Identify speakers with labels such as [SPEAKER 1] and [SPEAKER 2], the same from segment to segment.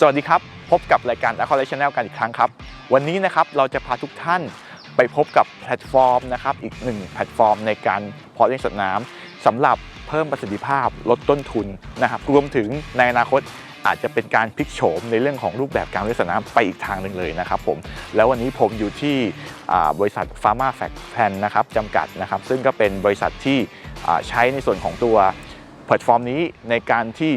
[SPEAKER 1] สวัสดีครับ พบกับรายการ a c o l e Channel กันอีกครั้งครับ วันนี้นะครับเราจะพาทุกท่านไปพบกับแพลตฟอร์มนะครับอีกหนึ่งแพลตฟอร์มในการเพาะเลี้ยงสัตว์น้ำสำหรับเพิ่มประสิทธิภาพลดต้นทุนนะครับรวมถึงในอนาคตอาจจะเป็นการพลิกโฉมในเรื่องของรูปแบบการเลี้ยงสัตว์น้ำไปอีกทางหนึ่งเลยนะครับผมแล้ววันนี้ผมอยู่ที่บริษัท Pharma Fact Plan นะครับจำกัดนะครับซึ่งก็เป็นบริษัทที่ใช้ในส่วนของตัวแพลตฟอร์มนี้ในการที่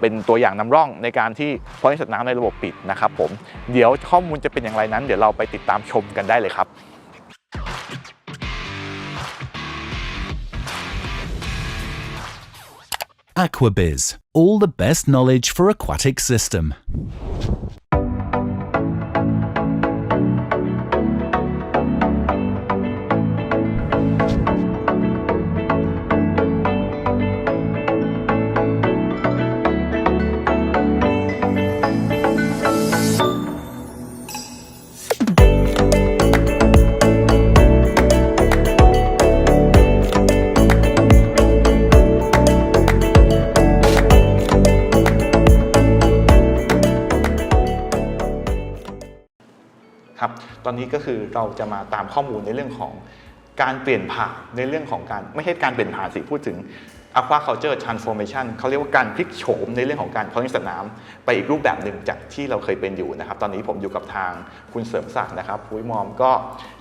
[SPEAKER 1] เป็นตัวอย่างนำร่องในการที่เพาะเลี้ยงสัตว์น้ำในระบบปิดนะครับผมเดี๋ยวข้อมูลจะเป็นอย่างไรนั้น เดี๋ยวเราไปติดตามชมกันได้เลยครับ
[SPEAKER 2] Aquabiz, all the best knowledge for aquatic system.
[SPEAKER 1] นนี้ก็คือเราจะมาตามข้อมูลในเรื่องของการเปลี่ยนผ่านในเรื่องของการไม่ใช่การเปลี่ยนผ่านสิพูดถึง aquaculture transformation เขาเรียกว่าการพลิกโฉมในเรื่องของการเพาะเลี้ยงสัตว์น้ำไปอีกรูปแบบหนึ่งจากที่เราเคยเป็นอยู่นะครับ ตอนนี้ผมอยู่กับทางคุณเสริมศักดิ์นะครับคุยมอมก็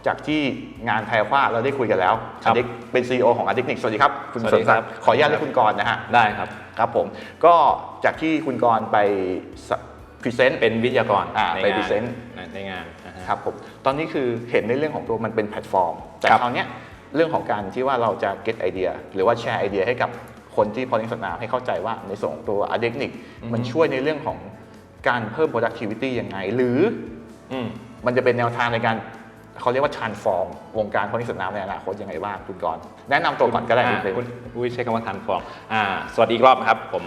[SPEAKER 1] จากที่งานไทยว่าเราได้คุยกันแล้ว
[SPEAKER 3] ครับ
[SPEAKER 1] อเด็กเป็น CEO ของ Addict สวัสดีครับ คุณ
[SPEAKER 3] สวั
[SPEAKER 1] เส
[SPEAKER 3] ส
[SPEAKER 1] ริ
[SPEAKER 3] ดี
[SPEAKER 1] ม
[SPEAKER 3] ครั
[SPEAKER 1] ศัก
[SPEAKER 3] บ
[SPEAKER 1] ดิ์ขออนุญาตเรียกคุณกรณ์นะฮะ
[SPEAKER 3] ได้ครับ
[SPEAKER 1] ครับผมก็จากที่คุณกรณ์ไป พรีเซนต์
[SPEAKER 3] เป็นวิทยากร
[SPEAKER 1] อ่า
[SPEAKER 3] ใน
[SPEAKER 1] ไป
[SPEAKER 3] งาน
[SPEAKER 1] present
[SPEAKER 3] ในในงานนะฮะ
[SPEAKER 1] ครับผมตอนนี้คือเห็นในเรื่องของตัวมันเป็นแพลตฟอร์ม แต่
[SPEAKER 3] ครับ
[SPEAKER 1] คราวเนี้ยเรื่องของการที่ว่าเราจะ get ไอเดียหรือว่าแชร์ไอเดียให้กับคนที่พอเลี้ยงสัตว์น้ำให้เข้าใจว่าในส่วนของตัว a d e c n i c มันช่วยในเรื่องของการเพิ่ม productivity ยังไง หรือ
[SPEAKER 3] อืม
[SPEAKER 1] มันจะเป็นแนวทางในการเขาเรียกว่า transform วงการพอเลี้ยงสัตว์น้ำในอนาคตยังไงบ้างคุณกรณ์แนะนำตัวก่อนก็ได้
[SPEAKER 3] อ่า
[SPEAKER 1] นิดนึง
[SPEAKER 3] คุณอุ้ยใช้คำว่าทันฟองอ่าสวัสดีอีกรอบนะครับ ผม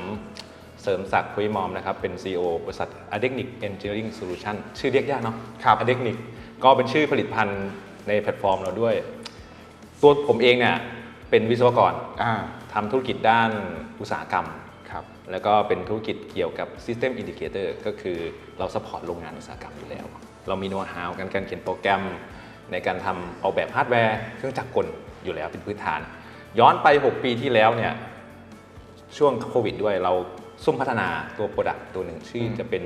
[SPEAKER 3] เสริมศักดิ์คุยมอมนะครับ เป็น CEO บริษัท a d e c n i c Engineering Solution ชื่อเรียกยากเนาะ
[SPEAKER 1] ครับ
[SPEAKER 3] a d e c n i c ก็เป็นชื่อผลิตภัณฑ์ในแพลตฟอร์มเราด้วย ตัวผมเองเนี่ยเป็นวิศวกร
[SPEAKER 1] อ่า
[SPEAKER 3] ทำธุรกิจด้านอุตสาหกรรม
[SPEAKER 1] ครับ
[SPEAKER 3] แล้วก็เป็นธุรกิจเกี่ยวกับ System Indicator ก็คือเราสปอร์ตโรงงานอุตสาหกรรมอยู่แล้ว เรามีโน้ตฮาวกันการเขียนโปรแกรม ในการทำออกแบบฮาร์ดแวร์เครื่องจักรกลอยู่แล้วเป็นพื้นฐาน ย้อนไป 6 ปีที่แล้วเนี่ยช่วงโควิดด้วยเรา ซุ่มพัฒนาตัวโปรดักต์ตัวหนึ่งที่
[SPEAKER 1] อืม
[SPEAKER 3] จะเป็น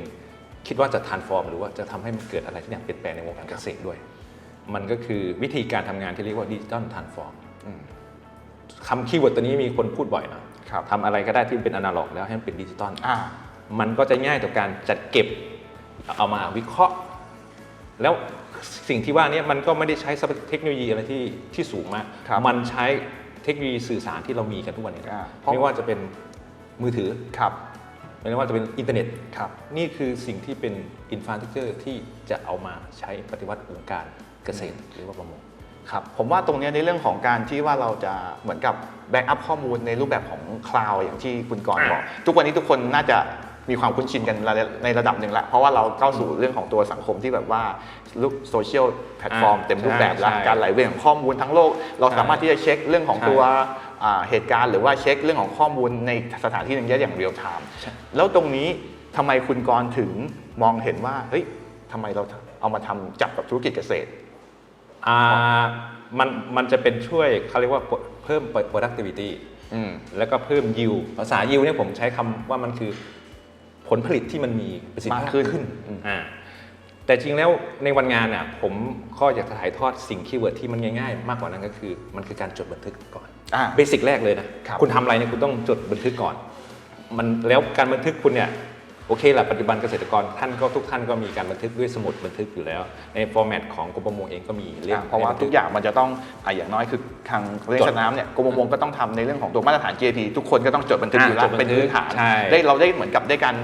[SPEAKER 3] คิดว่าจะ transform หรือว่าจะทำให้มันเกิดอะไรที่อย่างเปลี่ยนแปลงในวงการเกษตรด้วย มันก็คือวิธีการทำงานที่เรียกว่าดิจิ t a ลทรานส์ฟอร์ม
[SPEAKER 1] อืม
[SPEAKER 3] คำคีย์เวิร์ดตัวนี้มีคนพูดบ่อยนะครับทำอะไรก็ได้ที่เป็นอนาล็อก แล้วให้มันเป็นดิจิตอล
[SPEAKER 1] อ่า
[SPEAKER 3] มันก็จะง่ายต่อการจัดเก็บเอามาวิเคราะห์ แล้วสิ่งที่ว่าเนี้มันก็ไม่ได้ใช้เทคโนโลยีอะไรที่ที่สูงมาก
[SPEAKER 1] ครับ
[SPEAKER 3] มันใช้เทคโนโลยีสื่อสารที่เรามีกันทุกวันนี้
[SPEAKER 1] อ่าเพราะ
[SPEAKER 3] ไม่ว่าจะเป็น มือถือ
[SPEAKER 1] ครับ
[SPEAKER 3] ไม่ว่าจะเป็นอินเทอร์เน็ต
[SPEAKER 1] ครับ
[SPEAKER 3] นี่คือสิ่งที่เป็นอินฟราสตรักเจอร์ที่จะเอามาใช้ปฏิวัติวงการเกษตรหรือว่าประมง
[SPEAKER 1] ครับผมว่าตรงเนี้ยในเรื่องของการที่ว่าเราจะเหมือนกับแบ็กอัพข้อมูลในรูปแบบของคลาวอย่างที่คุณกรณ์บอก ทุกวันนี้ทุกคนน่าจะมีความคุ้นชินกันในระดับหนึ่งแล้ว เพราะว่าเราเข้าสู่เรื่องของตัวสังคมที่แบบว่าลุกโซเชียลแพลตฟอร์ม
[SPEAKER 3] อ่า
[SPEAKER 1] เต็มรูปแบบแล้ว
[SPEAKER 3] ใช่
[SPEAKER 1] การไหลเวียนของข้อมูลทั้งโลก เราสามารถที่จะเช็คเรื่องของ
[SPEAKER 3] ใช่
[SPEAKER 1] ตัวอ่า เหตุการณ์หรือว่าเช็คเรื่องของข้อมูลในสถานที่หนึงได้อย่างเรียลไทม์แล้วตรงนี้ทำไมคุณกรณ์ถึงมองเห็นว่าเฮ้ยทำไมเราเอามาทำจับกับธุรกิจเกษตร
[SPEAKER 3] อ่ามันมันจะเป็นช่วยเขาเรียกว่าเพิ่ม productivity
[SPEAKER 1] อืม
[SPEAKER 3] แล้วก็เพิ่มยิวภาษายิวเนี่ยผมใช้คำว่ามันคือผลผลิตที่มันมีประสิทธิภาพ
[SPEAKER 1] มากขึ้น
[SPEAKER 3] ขึ้น
[SPEAKER 1] อืม
[SPEAKER 3] อ่าแต่จริงแล้วในวันงานน่ะผมก็อยากจะถ่ายทอดสิ่งคีย์เวิร์ดที่มันง่ายๆ มากกว่านั้นก็คือ มันคือการจดบันทึกก่อน
[SPEAKER 1] อ่า
[SPEAKER 3] เบสิกแรกเลยนะครับณทำอะไรเนี่ยคุณต้องจดบันทึกก่อน มันแล้วการบันทึกคุณเนี่ยโอเคแหละปัจจุบันเกษตรกรท่านก็ทุกท่านก็มีการบันทึกด้วยสมุดบันทึกอยู่แล้ว ในฟอร์แมตของกรมประมงเองก็มีเรื่อง
[SPEAKER 1] อ่าเพราะว่า
[SPEAKER 3] ให้บัน
[SPEAKER 1] ทุกอย่างมันจะต้องอะอย่างน้อยคือทางเรื่อง
[SPEAKER 3] จด
[SPEAKER 1] สนามเนี่ยกรมประมงก็ต้องทำในเรื่องของตัวมาตรฐาน GAP ทุกคนก็ต้องจดบันทึก
[SPEAKER 3] อ่า
[SPEAKER 1] อยู่แล้ว
[SPEAKER 3] จดบันทึก
[SPEAKER 1] เป็นพื้นฐาน
[SPEAKER 3] ใช่
[SPEAKER 1] ได้เราได้เหมือนกับได้การ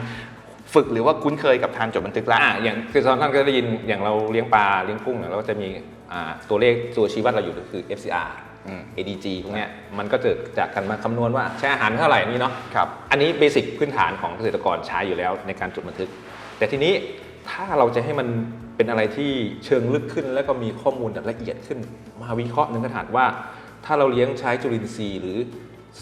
[SPEAKER 1] ฝึกหรือว่าคุ้นเคยกับทางจดบันทึกแล้ว
[SPEAKER 3] อ่าอย่างคือตอนท่านก็ได้ยินอย่างเราเลี้ยงปลาเลี้ยงกุ้งเนี่ยเราก็จะมีอ่าตัวเลขตัวชี้วัดเราอยู่ก็คือ FCR
[SPEAKER 1] อืม
[SPEAKER 3] ADG พวกเนี้ยมันก็เกิดจากการมาคำนวณว่าใช้อาหารเท่าไหร่นี่เนาะ
[SPEAKER 1] ครับ
[SPEAKER 3] อันนี้เบสิกพื้นฐานของเกษตรกรใช้อยู่แล้วในการจดบันทึก แต่ทีนี้ถ้าเราจะให้มันเป็นอะไรที่เชิงลึกขึ้น แล้วก็มีข้อมูลแบบละเอียดขึ้น มาวิเคราะห์หนึ่งกระถานว่า ถ้าเราเลี้ยงใช้จุลินทรีย์หรือ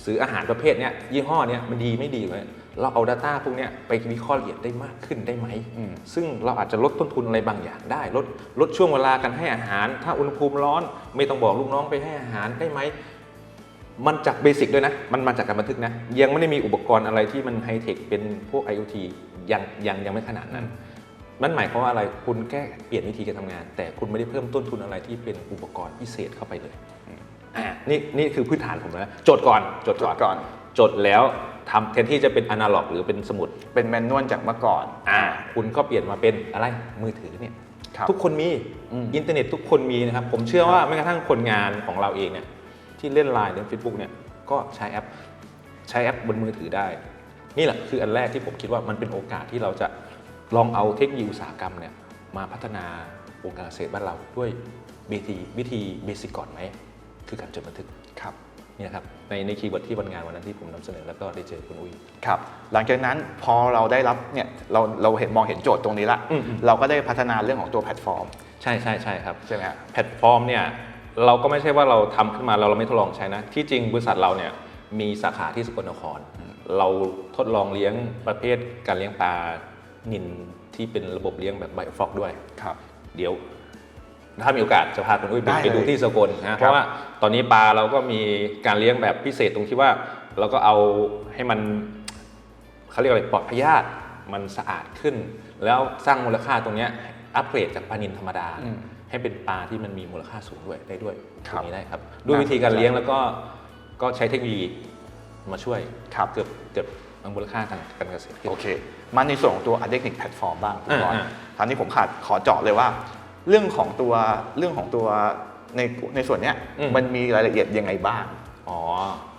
[SPEAKER 3] ซื้ออาหารประเภทเนี้ยยี่ห้อเนี้ยมันดีไม่ดีไหม เราเอา Data พวกเนี้ยไปวิเคราะห์ละเอียดได้มากขึ้นได้ไหม
[SPEAKER 1] อืม
[SPEAKER 3] ซึ่งเราอาจจะลดต้นทุนอะไรบางอย่างได้ลดลดช่วงเวลาการให้อาหาร ถ้าอุณหภูมิร้อน ไม่ต้องบอกลูกน้องไปให้อาหารได้ไหม มันจากเบสิกด้วยนะ มันมาจากการบันทึกนะ ยังไม่ได้มีอุปกรณ์อะไรที่มันไฮเทคเป็นพวก IoT ยังยังยังไม่ขนาดนั้นมันหมายความว่าอะไร คุณแค่เปลี่ยนวิธีการทำงาน แต่คุณไม่ได้เพิ่มต้นทุนอะไรที่เป็นอุปกรณ์พิเศษเข้าไปเลย อ่า นี่นี่คือพื้นฐานผมนะจดก่อนจดก่อน
[SPEAKER 1] จดก่อน
[SPEAKER 3] จดแล้วทำแทนที่จะเป็นอนาล็อก หรือเป็นสมุด
[SPEAKER 1] เป็นแมนนวลจากเมื่อก่อน
[SPEAKER 3] อ่าคุณก็เปลี่ยนมาเป็นอะไรมือถือเนี่ย
[SPEAKER 1] ครับ
[SPEAKER 3] ทุกคนมี
[SPEAKER 1] อืม
[SPEAKER 3] อินเทอร์เน็ตทุกคนมีนะครับ ผมเชื่อว่าแม้กระทั่งคนงานของเราเองเนี่ยที่เล่นไลน์เล่นเฟซบุ๊กเนี่ยก็ใช้แอป ใช้แอปบนมือถือได้ นี่แหละคืออันแรกที่ผมคิดว่ามันเป็นโอกาสที่เราจะลองเอาเทคโนโลยีอุตสาหกรรมเนี่ยมาพัฒนาวงการเกษตรบ้านเราด้วยวิธีวิธีเบสิกก่อนไหมคือการจดบันทึก
[SPEAKER 1] ครับ
[SPEAKER 3] เนี่ยนะครับในในคีย์เวิร์ดที่วันงานวันนั้นที่ผมนำเสนอแล้วก็ได้เจอคุณอุ้ย
[SPEAKER 1] ครับหลังจากนั้นพอเราได้รับเนี่ยเราเราเห็นมองเห็นโจทย์ตรงนี้ละ
[SPEAKER 3] อืมอืม
[SPEAKER 1] เราก็ได้พัฒนาเรื่องของตัวแพลตฟอร์ม
[SPEAKER 3] ใช่ใช่ใช่ครับ
[SPEAKER 1] ใช่ไหมฮะ
[SPEAKER 3] แพลตฟอร์มเนี่ยเราก็ไม่ใช่ว่าเราทำขึ้นมาเราเราไม่ทดลองใช้นะ ที่จริงบริษัทเราเนี่ยมีสาขาที่สกลนคร เราทดลองเลี้ยงประเภทการเลี้ยงปลานินที่เป็นระบบเลี้ยงแบบไบโอฟอกด้วย
[SPEAKER 1] ครับ
[SPEAKER 3] เดี๋ยว ถ้ามีโอกาสจะพาคุณอุ้ยไป
[SPEAKER 1] ได้เลย
[SPEAKER 3] ไปดูที่สกลนะเพราะว่าตอนนี้ปลาเราก็มีการเลี้ยงแบบพิเศษตรงที่ว่า เราก็เอาให้มันเขาเรียกอะไรปลอดพยาธิมันสะอาดขึ้น แล้วสร้างมูลค่าตรงเนี้ยอัปเกรดจากปลานินธรรมดา
[SPEAKER 1] อืม
[SPEAKER 3] ให้เป็นปลาที่มันมีมูลค่าสูงด้วยได้ด้วย
[SPEAKER 1] ค
[SPEAKER 3] ต
[SPEAKER 1] รั
[SPEAKER 3] ร
[SPEAKER 1] บ
[SPEAKER 3] งนี้ได้ครับ ด้วยวิธีการเลี้ยงแล้วก็ก็ใช้เทคโนโลยีมาช่วย
[SPEAKER 1] ครับ
[SPEAKER 3] เกือบเกือบเอามูลค่าทางการเกษตรขึ้น
[SPEAKER 1] โอเค มาในส่วนของตัว a d e c n i c Platform บ้างคุณบอล
[SPEAKER 3] อ่า
[SPEAKER 1] คราวนี้ผมขาดขอเจาะเลยว่า เรื่องของตัวเรื่องของตัวในในส่วนเนี้ย
[SPEAKER 3] อืม
[SPEAKER 1] มันมีรายละเอียดยังไงบ้าง
[SPEAKER 3] อ๋อ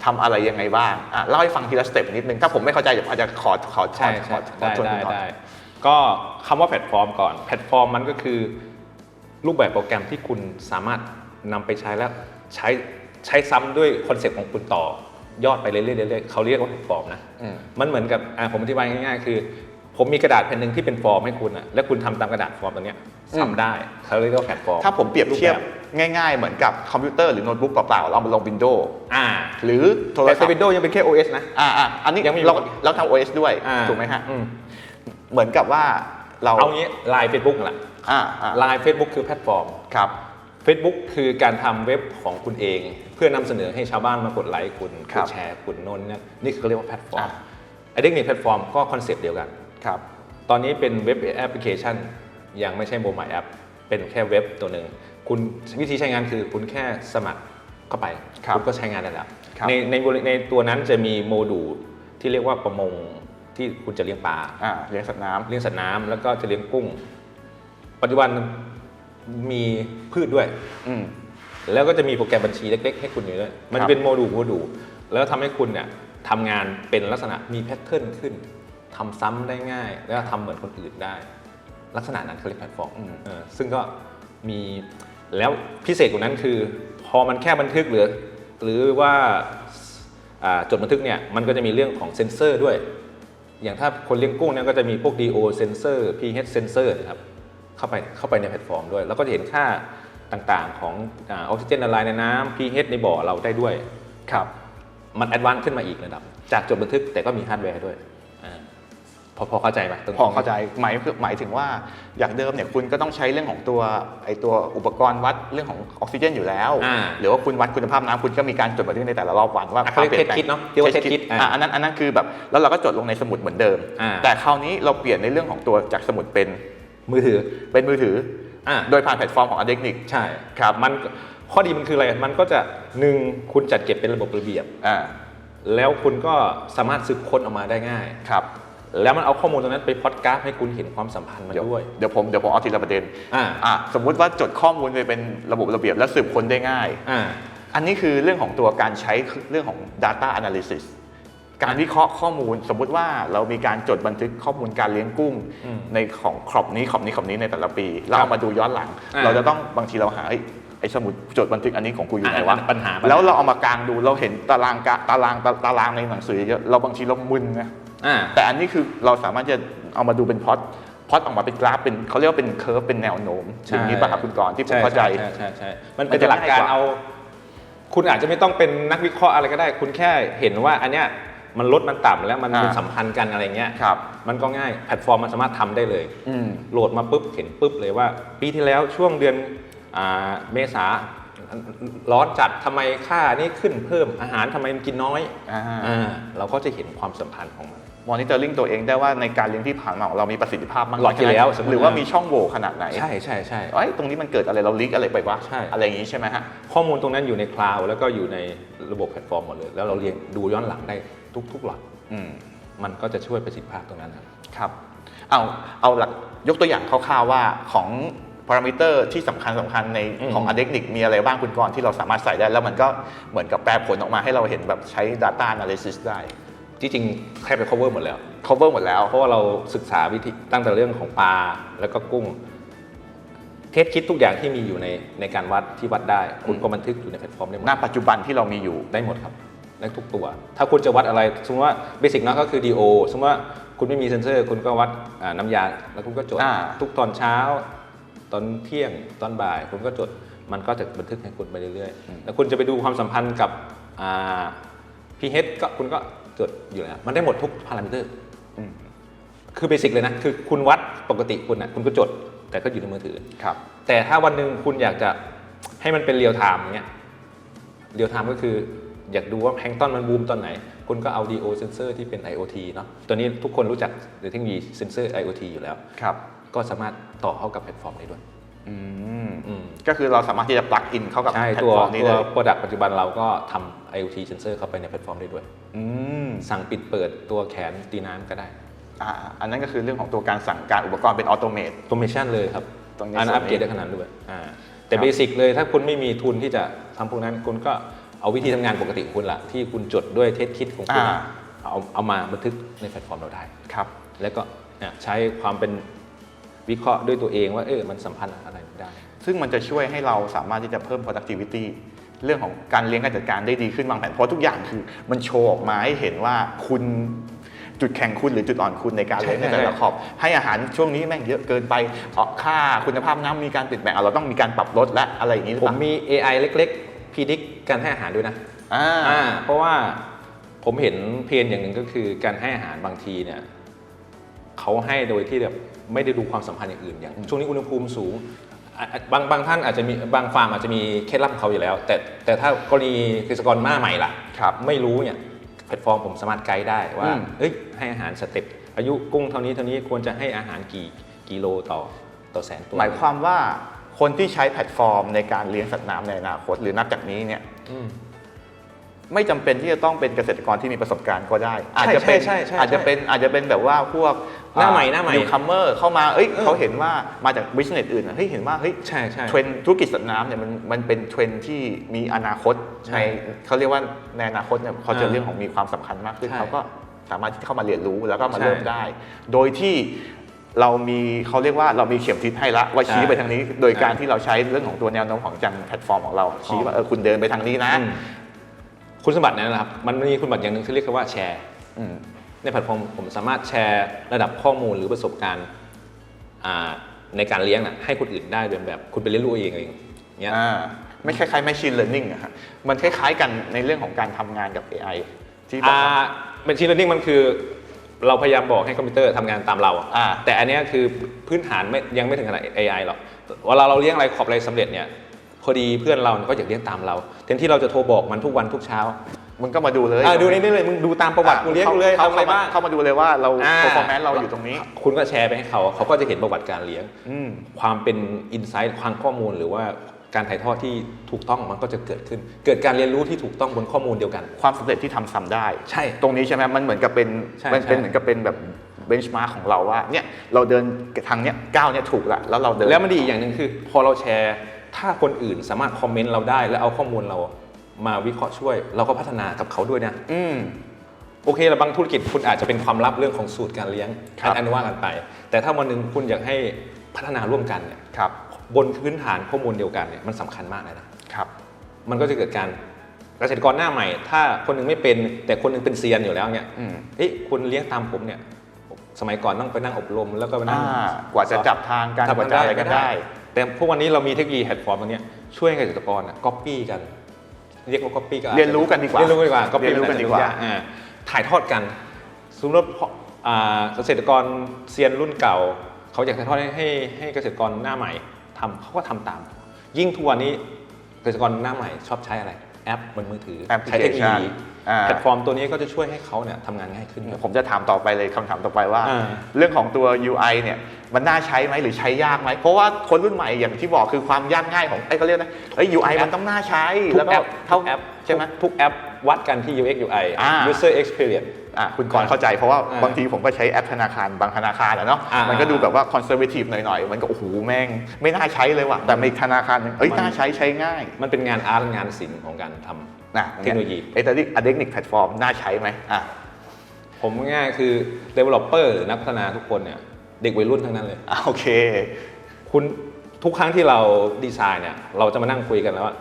[SPEAKER 1] ทำอะไรยังไงบ้างอะเล่าให้ฟังทีละสเต็ปนิดนึง ถ้าผมไม่เข้าใจเดี๋ยวอาจจะขอขอขอ
[SPEAKER 3] ใช่
[SPEAKER 1] ข
[SPEAKER 3] ใช่
[SPEAKER 1] อขอ
[SPEAKER 3] ได้
[SPEAKER 1] ชวน
[SPEAKER 3] ได้
[SPEAKER 1] คุณก่อน
[SPEAKER 3] ได้ก็คำว่าแพลตฟอร์มก่อน แพลตฟอร์มมันก็คือ รูปแบบโปรแกรมที่คุณสามารถนำไปใช้แล้วใช้ใช้ซ้ำด้วยคอนเซ็ปต์ของคุณต่อยอดไปเรื่อยๆเรื่อยๆเขาเรียกว่าแพลตฟอร์มนะ
[SPEAKER 1] อืม
[SPEAKER 3] มันเหมือนกับอะผมอธิบายง่ายๆ คือ ผมมีกระดาษแผ่นหนึ่งที่เป็นฟอร์มให้คุณอะแล้วคุณทำตามกระดาษฟอร์มตัวเนี้ย
[SPEAKER 1] อืม
[SPEAKER 3] ทำได้เขาเรียกว่าแพลตฟอร์ม
[SPEAKER 1] ถ้าผมเปรียบเทียบ
[SPEAKER 3] รูปแง่า
[SPEAKER 1] ยๆ เหมือนกับคอมพิวเตอร์หรือโน้ตบุ๊กเปล่าๆเราเอามาลงวินโดว์
[SPEAKER 3] อ่า
[SPEAKER 1] หรือโทร
[SPEAKER 3] แต่
[SPEAKER 1] ศัพท์
[SPEAKER 3] วินโดว์ยังเป็นแค่ OS นะ
[SPEAKER 1] อ่าอ่าอันนี้
[SPEAKER 3] ยังไม่มี
[SPEAKER 1] เราเราทำ OS ด้วย
[SPEAKER 3] อ่า
[SPEAKER 1] ถูกไหมฮะ
[SPEAKER 3] อืม
[SPEAKER 1] เหมือนกับว่าเรา
[SPEAKER 3] เอางี้ไลน์เฟซบุ๊กแหละ
[SPEAKER 1] อ่าอ่า
[SPEAKER 3] ไลน์เฟซบุ๊กคือแพลตฟอร์ม
[SPEAKER 1] ครับ
[SPEAKER 3] Facebook คือการทำเว็บของคุณเอง เพื่อนำเสนอให้ชาวบ้านมากดไลค์คุณ
[SPEAKER 1] ค
[SPEAKER 3] ก
[SPEAKER 1] รับ
[SPEAKER 3] ดแชร์คุณโนนเนี่ยนี่คือเขาเรียกว่าแพลตฟอร์ม
[SPEAKER 1] อะ
[SPEAKER 3] ไอ้เทคนิคแพลตฟอร์มก็คอนเซปต์เดียวกัน
[SPEAKER 1] ครับ
[SPEAKER 3] ตอนนี้เป็นเว็บแอปพลิเคชันยังไม่ใช่โมบายแอป เป็นแค่เว็บตัวหนึ่งคุณวิธีใช้งานคือคุณแค่สมัครเข้าไป
[SPEAKER 1] ครับ
[SPEAKER 3] ณก็ใช้งานได้แล้ว
[SPEAKER 1] ครับ
[SPEAKER 3] ในในบริในตัวนั้นจะมีโมดูลที่เรียกว่าประมงที่คุณจะเลี้ยงปลา
[SPEAKER 1] อ่าเลี้ยงสัตว์น้ำ
[SPEAKER 3] เลี้ยงสัตว์น้ำแล้วก็จะเลี้ยงกุ้ง ปัจจุบันมีพืชด้วย
[SPEAKER 1] อืม
[SPEAKER 3] แล้วก็จะมีโปรแกรมบัญชีเล็ก ๆ ให้คุณอยู่ด้วยมัน
[SPEAKER 1] ครับ
[SPEAKER 3] เป็นโมดูลโมดูลแล้วทำให้คุณเนี่ยทำงานเป็นลักษณะมีแพทเทิร์นขึ้น ทำซ้ำได้ง่าย แล้วก็ทำเหมือนคนอื่นได้ ลักษณะนั้นเขาเรียกแพลตฟอร์มเออซึ่งก็มีแล้วพิเศษกว่านั้นคือ พอมันแค่บันทึกหรือ หรือว่าอ่าจดบันทึกเนี่ยมันก็จะมีเรื่องของเซนเซอร์ด้วย อย่างถ้าคนเลี้ยงกุ้งเนี่ยก็จะมีพวก DO sensor pH sensor นะครับเข้าไปเข้าไปในแพลตฟอร์มด้วย แล้วก็จะเห็นค่าต่างๆของออกซิเจนละลายในน้ำ pH ในบ่อเราได้ด้วย
[SPEAKER 1] ครับ
[SPEAKER 3] มันแอดวานซ์ขึ้นมาอีกระดับ จากจดบันทึกแต่ก็มีฮาร์ดแวร์ด้วยอา พอพอเข้าใจไหมตรงนี้
[SPEAKER 1] พอเข้าใจหมายหมายถึงว่าอย่างเดิมเนี่ยคุณก็ต้องใช้เรื่องของตัวไอตัวอุปกรณ์วัดเรื่องของออกซิเจนอยู่แล้ว
[SPEAKER 3] อ่า
[SPEAKER 1] หรือว่าคุณวัดคุณภาพน้ำคุณก็มีการจดบันทึกในแต่ละรอบวันว่า
[SPEAKER 3] อะเขาเรียก
[SPEAKER 1] ควมปลี่ยนแปลง
[SPEAKER 3] test kit เนอะเรียกว่า
[SPEAKER 1] test
[SPEAKER 3] test kit อ่า
[SPEAKER 1] อะอันนั้นอันนั้นคือแบบแล้วเราก็จดลงในสมุดเหมือนเดิม
[SPEAKER 3] อ่า
[SPEAKER 1] แต่คราวนี้เราเปลี่ยนในเรื่องของตัวจากสมุดเป็น
[SPEAKER 3] มือถือ
[SPEAKER 1] เป็นมือถือ
[SPEAKER 3] อ่า
[SPEAKER 1] โดยผ่านแพลตฟอร์มของ a d e c n i c
[SPEAKER 3] ใช่
[SPEAKER 1] ครับ
[SPEAKER 3] มันข้อดีมันคืออะไรมันก็จะหนึ่งคุณจัดเก็บเป็นระบบระเบียบ
[SPEAKER 1] อ่า
[SPEAKER 3] แล้วคุณก็สามารถสืบค้นออกมาได้ง่าย
[SPEAKER 1] ครับ
[SPEAKER 3] แล้วมันเอาข้อมูลตรงนั้นไปพอดกราฟให้คุณเห็นความสัมพันธ์มัน
[SPEAKER 1] เดี๋ยว
[SPEAKER 3] ด้วย
[SPEAKER 1] เดี๋ยวผมเดี๋ยวผมเอาทีละประเด็น
[SPEAKER 3] อ่า
[SPEAKER 1] อะสมมุติว่าจดข้อมูลไปเป็นระบบระเบียบแล้วสืบค้นได้ง่าย
[SPEAKER 3] อ่า
[SPEAKER 1] อันนี้คือเรื่องของตัวการใช้เรื่องของ data analysis การวิเคราะห์ข้อมูลสมมุติว่าเรามีการจดบันทึกข้อมูลการเลี้ยงกุ้ง
[SPEAKER 3] อืม
[SPEAKER 1] ในของครอบนี้ครอบนี้ครอบนี้ในแต่ละปีแล้ว
[SPEAKER 3] ครับ
[SPEAKER 1] เอามาดูย้อนหลัง
[SPEAKER 3] อ่า
[SPEAKER 1] เราจะต้องบางทีเราหาเอ้ยไอ้สมุดจดบันทึกอันนี้ของกูอยู่ไหนวะ
[SPEAKER 3] อ่าปัญหาปัญหา
[SPEAKER 1] แล้วเราเอามากางดูเราเห็นตารางกะตารางตาตารางในหนังสือเยอะเราบางทีเรามึนนะ
[SPEAKER 3] อ่า
[SPEAKER 1] แต่อันนี้คือเราสามารถจะเอามาดูเป็นพล็อตพล็อตออกมาเป็นกราฟเป็นเขาเรียกว่าเป็นเคอร์ฟเป็นแนวโน้ม
[SPEAKER 3] ใช่
[SPEAKER 1] อย่างนี้ป่ะครับคุณกรณ์ที่ผมเข้าใจ
[SPEAKER 3] ช่ใช่ใช่มัน
[SPEAKER 1] มั
[SPEAKER 3] เป็นน
[SPEAKER 1] จะ
[SPEAKER 3] หลักการ
[SPEAKER 1] ง่ายกว่า
[SPEAKER 3] เอา คุณอาจจะไม่ต้องเป็นนักวิเคราะห์อะไรก็ได้ คุณแค่เห็นว่าอันเนี้ยมันลดมันต่ำแล้วมัน
[SPEAKER 1] อ่า
[SPEAKER 3] เป็นสัมพันธ์กันอะไรเงี้ย
[SPEAKER 1] ครับ
[SPEAKER 3] มันก็ง่ายแพลตฟอร์มมันสามารถทำได้เลย
[SPEAKER 1] อืม
[SPEAKER 3] โหลดมาปุ๊บเห็นปุ๊บเลยว่า ปีที่แล้วช่วงเดือนอ่าเมษาร้อนจัดทำไมค่านี่ขึ้นเพิ่มอาหารทำไมมันกินน้อย
[SPEAKER 1] อ่า
[SPEAKER 3] อ่าเราก็จะเห็นความสัมพันธ์ของมัน
[SPEAKER 1] มอนิเตอร์ลิงตัวเองได้ว่าในการเลี้ยงที่ผ่านมาของเรามีประสิทธิภาพมาก
[SPEAKER 3] หลอดที่แล้ว
[SPEAKER 1] แค่ไหนหรือว่ามีช่องโหว่ขนาดไหน
[SPEAKER 3] ใช่ใช่ใช่
[SPEAKER 1] เอ้ยตรงนี้มันเกิดอะไรเราลิกอะไรไปวะ
[SPEAKER 3] ใช่
[SPEAKER 1] อะไรอย่างนี้ใช่ไหมฮะ
[SPEAKER 3] ข้อมูลตรงนั้นอยู่ในคลาวด์แล้วก็อยู่ในระบบแพลตฟอร์มหมดเลย แล้วเราเรียงดูย้อนหลังได้ทุกๆหลัก
[SPEAKER 1] อืม
[SPEAKER 3] มันก็จะช่วยประสิทธิภาพตรงนั้นครับ
[SPEAKER 1] ครับเอาเอาหลักยกตัวอย่างคร่าวๆว่าของพารามิเตอร์ที่สำคัญสำคัญใน
[SPEAKER 3] อืม
[SPEAKER 1] ของ a d e c n i c มีอะไรบ้างคุณกรณ์ที่เราสามารถใส่ได้ แล้วมันก็เหมือนกับแปลผลออกมาให้เราเห็นแบบใช้ Data Analysis ได้
[SPEAKER 3] ที่จริงแค่ไป cover หมดแล้ว
[SPEAKER 1] cover หมดแล้ว
[SPEAKER 3] เพราะว่าเราศึกษาวิธีตั้งแต่เรื่องของปลาแล้วก็กุ้ง เทสคิดทุกอย่างที่มีอยู่ในในการวัดที่วัดได้ คุณก็บันทึกอยู่ในแพลตฟอร์มได้หมด
[SPEAKER 1] หน้าปัจจุบันที่เรามีอยู่
[SPEAKER 3] ได้หมดครับได้ทุกตัว ถ้าคุณจะวัดอะไร สมมติว่าเบสิกนะก็คือ DO สมมติว่าคุณไม่มีเซ็นเซอร์ คุณก็วัดอ่าน้ำยา แล้วคุณก็จด
[SPEAKER 1] อ่า
[SPEAKER 3] ทุกตอนเช้า ตอนเที่ยงตอนบ่าย คุณก็จดมันก็จะบันทึกให้คุณไปเรื่อยๆแล้วคุณจะไปดูความสัมพันธ์กับอ่า pH ก็คุณก็ จดอยู่แล้วมันได้หมดทุกพารามิเตอร์
[SPEAKER 1] อืม
[SPEAKER 3] คือเบสิกเลยนะ คือคุณวัดปกติคุณนะคุณก็จด แต่ก็อยู่ในมือถือ
[SPEAKER 1] ครับ
[SPEAKER 3] แต่ถ้าวันหนึ่งคุณอยากจะให้มันเป็นเรียลไทม์อย่างเงี้ยเรียลไทม์ก็คืออยากดูว่าแพลงก์ต้นมันบูมตอนไหน คุณก็เอา DO เซนเซอร์ที่เป็น IoT เนาะตัวนี้ทุกคนรู้จักหรือเทคโนโลยีเซนเซอร์ IoT อยู่แล้ว
[SPEAKER 1] ครับ
[SPEAKER 3] ก็สามารถต่อเข้ากับแพลตฟอร์มได้ด้วย
[SPEAKER 1] อืม
[SPEAKER 3] อืม
[SPEAKER 1] ก็คือเราสามารถที่จะ plug in เข้ากับ
[SPEAKER 3] ใช่
[SPEAKER 1] แพล
[SPEAKER 3] ตั
[SPEAKER 1] ต
[SPEAKER 3] ว
[SPEAKER 1] ฟอร์มนี้
[SPEAKER 3] ตั
[SPEAKER 1] เล
[SPEAKER 3] วยโปรดักต์ปัจจุบันเราก็ทำ IoT เซนเซอร์เข้าไปในแพลตฟอร์มได้ด้วย
[SPEAKER 1] อืม
[SPEAKER 3] สั่งปิดเปิดตัวแขนตีน้ำก็ได้
[SPEAKER 1] อ่าอันนั้นก็คือเรื่องของตัวการสั่งการอุปกรณ์เป็นออโตเมต
[SPEAKER 3] โ o เมชันเลยครับ
[SPEAKER 1] ตรงนี้
[SPEAKER 3] อันนั้น
[SPEAKER 1] ส่วนนี้
[SPEAKER 3] อัปเกรดได้ขนาดนั้นด้วยอ่าแต่
[SPEAKER 1] ครับ
[SPEAKER 3] เบสิกเลยถ้าคุณไม่มีทุนที่จะทำพวกนั้นคุณก็เอาวิธีทำงานปกติของคุณละที่คุณจดด้วยเทสคิดของคุณ
[SPEAKER 1] อ่า
[SPEAKER 3] อะเอาเอามาบันทึกในแพลตฟอร์มเราได้
[SPEAKER 1] ครับ
[SPEAKER 3] แล้วก็เนี่ยใช้ความเป็น วิเคราะห์ด้วยตัวเองว่าเออมันสัมพันธ์อะไรได้
[SPEAKER 1] ซึ่งมันจะช่วยให้เราสามารถที่จะเพิ่ม productivity เรื่องของการเลี้ยงการจัดการได้ดีขึ้นวางแผนเพราะทุกอย่างคือ มันโชว์ออกมาให้เห็นว่าคุณจุดแข็งคุณหรือจุดอ่อนคุณในการเลี้ยง
[SPEAKER 3] ใช่
[SPEAKER 1] ในแต่ละ
[SPEAKER 3] ใช่
[SPEAKER 1] ขอบ ให้อาหารช่วงนี้แม่งเยอะเกินไปเอ่อค่าคุณภาพน้ำมีการเปลี่ยนแปลงอะเราต้องมีการปรับลดและอะไรอย่างนี้หรือ
[SPEAKER 3] ผ
[SPEAKER 1] เป
[SPEAKER 3] ม
[SPEAKER 1] ล่า
[SPEAKER 3] มี AI เล็กๆพิจิกการให้อาหารด้วยนะ
[SPEAKER 1] อ่า
[SPEAKER 3] อ่าเพราะว่าผมเห็นเพนอย่างหนึ่งก็คือการให้อาหารบางทีเนี่ยเขาให้โดยที่แบบ ไม่ได้ดูความสัมพันธ์อย่างอื่นอย่างช่วงนี้อุณหภูมิสูงอะอะบางบางท่านอาจจะมีบางฟาร์มอาจจะมีเคล็ดลับของเขาอยู่แล้ว แต่แต่ถ้ากรณีเกษตรกรหน้าใหม่ล่ะ
[SPEAKER 1] ครับ
[SPEAKER 3] ไม่รู้เนี่ยแพลตฟอร์มผมสามารถไกด์ได้ว่า
[SPEAKER 1] อืม
[SPEAKER 3] เอ้ยให้อาหารสเต็ปอายุกุ้งเท่านี้เท่านี้ควรจะให้อาหารกี่กิโลต่อต่อแสนตัว
[SPEAKER 1] หมายความว่าคนที่ใช้แพลตฟอร์มในการเลี้ยงสัตว์น้ำในอนาคตหรือนับจากนี้เนี่ย
[SPEAKER 3] อืม
[SPEAKER 1] ไม่จำเป็นที่จะต้องเป็นเกษตรกรที่มีประสบการณ์ก็ได้ อาจจะเป็น
[SPEAKER 3] ใช่ใช่ใช่
[SPEAKER 1] อาจจะเป็นอาจจะเป็นแบบว่าพวก
[SPEAKER 3] หน้าใหม่หน้าใหม่
[SPEAKER 1] นิวคัมเมอร์เข้ามาเอ้ย
[SPEAKER 3] เออ
[SPEAKER 1] เขาเห็นว่ามาจากบิสเนสอื่นอะเฮ้ยเห็นว่าเฮ้ย
[SPEAKER 3] ใช่ใช่
[SPEAKER 1] เทรนด์ธุรกิจสัตว์น้ำเนี่ยมันมันเป็นเทรนด์ที่มีอนาคต
[SPEAKER 3] ใช่
[SPEAKER 1] ในเขาเรียกว่าในอนาคตเนี่ยเขาจะ
[SPEAKER 3] อ่า
[SPEAKER 1] เรื่องของมีความสำคัญมากขึ้น
[SPEAKER 3] ใช่
[SPEAKER 1] เขาก็สามารถที่เข้ามาเรียนรู้แล้วก็มา
[SPEAKER 3] ใช่
[SPEAKER 1] เริ่มได้ โดยที่เรามีเขาเรียกว่าเรามีเข็มทิศให้ละว่าชี้
[SPEAKER 3] ใช่
[SPEAKER 1] ไปทางนี้ โดยการ
[SPEAKER 3] ใช่
[SPEAKER 1] ที่เราใช้เรื่องของตัวแนวโน้มของจังแพลตฟอร์มของเรา ชี้ว่าเออคุณเดินไปทางนี้นะ
[SPEAKER 3] อืมคุณสมบัตินั้นนะครับ มันมีคุณสมบัติอย่างหนึ่งที่เรียกว่าแชร์
[SPEAKER 1] อืม
[SPEAKER 3] ในแพลตฟอร์มผมสามารถแชร์ระดับข้อมูลหรือประสบการณ์อ่าในการเลี้ยงน่ะให้คนอื่นได้เป็นแบบคุณไปเรียนรู้เองเองเงี้ย
[SPEAKER 1] อ่าไม่คล้ายๆ machine learning อะฮะมันคล้ายๆกันในเรื่องของการทำงานกับ AI ที่บอก
[SPEAKER 3] อ่า
[SPEAKER 1] ว่า
[SPEAKER 3] เป็นชีน learning มันคือเราพยายามบอกให้คอมพิวเตอร์ทำงานตามเราอะ
[SPEAKER 1] อ่า
[SPEAKER 3] แต่อันเนี้ยคือพื้นฐานไม่ยังไม่ถึงขนาด AI หรอกเวลาเราเลี้ยงอะไรขอบอะไรสำเร็จเนี่ยพอดีเพื่อนเราก็อยากเลี้ยงตามเราแทนที่เราจะโทรบอกมันทุกวันทุกเช้า
[SPEAKER 1] มึงก็มาดูเลย
[SPEAKER 3] อ่าดูในนี้เลยมึงดูตามประวัติกูเลี้ยงกูเลย
[SPEAKER 1] ข้า
[SPEAKER 3] ทำอะไรบ้าง
[SPEAKER 1] เข้ามาดูเลยว่าเรา
[SPEAKER 3] อ่า
[SPEAKER 1] performance เราอยู่ตรงนี้
[SPEAKER 3] คุณก็แชร์ไปให้เขาเขาก็จะเห็นประวัติการเลี้ยง
[SPEAKER 1] อืม
[SPEAKER 3] ความเป็นอินไซต์ความข้อมูลหรือว่าการถ่ายทอดที่ถูกต้องมันก็จะเกิดขึ้น เกิดการเรียนรู้ที่ถูกต้องบนข้อมูลเดียวกัน
[SPEAKER 1] ความสำเร็จที่ทำซ้ำได้
[SPEAKER 3] ใช่
[SPEAKER 1] ตรงนี้ใช่ไหมมันเหมือนกับเป็น
[SPEAKER 3] ใช่
[SPEAKER 1] มันเป็น
[SPEAKER 3] ใช่
[SPEAKER 1] เหมือนกับเป็นแบบ benchmark ของเราว่าเนี่ยเราเดินทางเนี้ยก้าวเนี้ยถูกละแล้วเราเดิน
[SPEAKER 3] แล้วมันดีอีกอย่างหนึ่งคือ พอเราแชร์ ถ้าคนอื่นสามารถคอมเมนต์เราได้ แล้วเอาข้อมูลเรา มาวิเคราะห์ช่วย เราก็พัฒนากับเขาด้วยนะ
[SPEAKER 1] อืม
[SPEAKER 3] โอเคละบางธุรกิจคุณอาจจะเป็นความลับเรื่องของสูตรการเลี้ยง
[SPEAKER 1] ครับ
[SPEAKER 3] อันว่ากันไป แต่ถ้าวันหนึ่งคุณอยากให้พัฒนาร่วมกันเนี่ย
[SPEAKER 1] ครับ
[SPEAKER 3] บนพื้นฐานข้อมูลเดียวกันเนี่ยมันสำคัญมากเลยนะ
[SPEAKER 1] ครับ
[SPEAKER 3] มันก็จะเกิดการเกษตรกรหน้าใหม่ ถ้าคนหนึงไม่เป็นแต่คนหนึงเป็นเซียนอยู่แล้วเนี่ย
[SPEAKER 1] อืม
[SPEAKER 3] เอ๊ะคุณเลี้ยงตามผมเนี่ยสมัยก่อนต้องไปนั่งอบรมแล้วก็ไปนั่ง
[SPEAKER 1] อ่ากว่าจะจับทางการ
[SPEAKER 3] จับ
[SPEAKER 1] กว่าจะอะไรกันได้
[SPEAKER 3] แต่พวกวันนี้เรามีเทคโนโลยีแพลตฟอร์มตรงเนี้ยช่วยให้เกษตรกรก๊อปปี้กัน เรียกว่าก๊อปปี้ก็อาจจะ
[SPEAKER 1] เรียนรู้กันดีกว่า
[SPEAKER 3] เรียนรู้กันดีกว่า copy
[SPEAKER 1] เรียนรู้กันดีกว่า
[SPEAKER 3] อ่าถ่ายทอดกันสมมติว่าพ่ออ่าเกษตรกรเซียนรุ่นเก่า เขาอยากถ่ายทอดให้ให้ให้เกษตรกรหน้าใหม่ทำเขาก็ทำตาม ยิ่งทุกวันนี้เกษตรกรหน้าใหม่ชอบใช้อะไร แอปบนมือถือ
[SPEAKER 1] แอปพลิ
[SPEAKER 3] ใช้
[SPEAKER 1] เค
[SPEAKER 3] เทคโน
[SPEAKER 1] ชั
[SPEAKER 3] โล
[SPEAKER 1] น
[SPEAKER 3] ยี
[SPEAKER 1] อ่า
[SPEAKER 3] แพลตฟอร์มตัวนี้ก็จะช่วยให้เขาเนี่ยทำงานง่ายขึ้นด้วย
[SPEAKER 1] ผมจะถามต่อไปเลยคำถามต่อไปว่า
[SPEAKER 3] อ่า
[SPEAKER 1] เรื่องของตัว UI เนี่ยมันน่าใช้ไหมหรือใช้ยากไหมเพราะว่าคนรุ่นใหม่อย่างที่บอกคือความยากง่ายของไอ้เขาเรียกนะไอ้ย UI มันต้องน่าใช้
[SPEAKER 3] ทุ
[SPEAKER 1] แล้ว
[SPEAKER 3] ก
[SPEAKER 1] ก็
[SPEAKER 3] แอป
[SPEAKER 1] เท่า
[SPEAKER 3] ทุกแอป
[SPEAKER 1] ใช่ไหม
[SPEAKER 3] ทุกแอปวัดกันที่ UX UI
[SPEAKER 1] อ่า
[SPEAKER 3] user experience
[SPEAKER 1] อะคุณกรณ์เข้าใจเพราะว่า
[SPEAKER 3] อ่า
[SPEAKER 1] บางทีผมก็ใช้แอปธนาคารบางธนาคารอะเนาะ
[SPEAKER 3] อ่ามั
[SPEAKER 1] มันก็ดูแบบว่าคอนเซอร์เวทีฟหน่อยๆ มันก็โอ้โหแม่ง ไม่น่าใช้เลยว่ะแต่ในธนาคารหนึ่งเอ้ย
[SPEAKER 3] มัน
[SPEAKER 1] น่าใช้ใช้ง่าย
[SPEAKER 3] มันเป็นงานอาร์ตงานศิลป์ของการทำ
[SPEAKER 1] นะ
[SPEAKER 3] เทคโนโลยี
[SPEAKER 1] เอตาลิกอะเดกนิกแพลตฟอร์มน่าใช้ไหมอะ
[SPEAKER 3] ผมง่ายๆคือ developer หรือนักพัฒนาทุกคนเนี่ยเด็กวัยรุ่นทั้งนั้นเลย
[SPEAKER 1] อะโอเค
[SPEAKER 3] คุณทุกครั้งที่เราดีไซน์เนี่ยเราจะมานั่งคุยกันแล้วว่า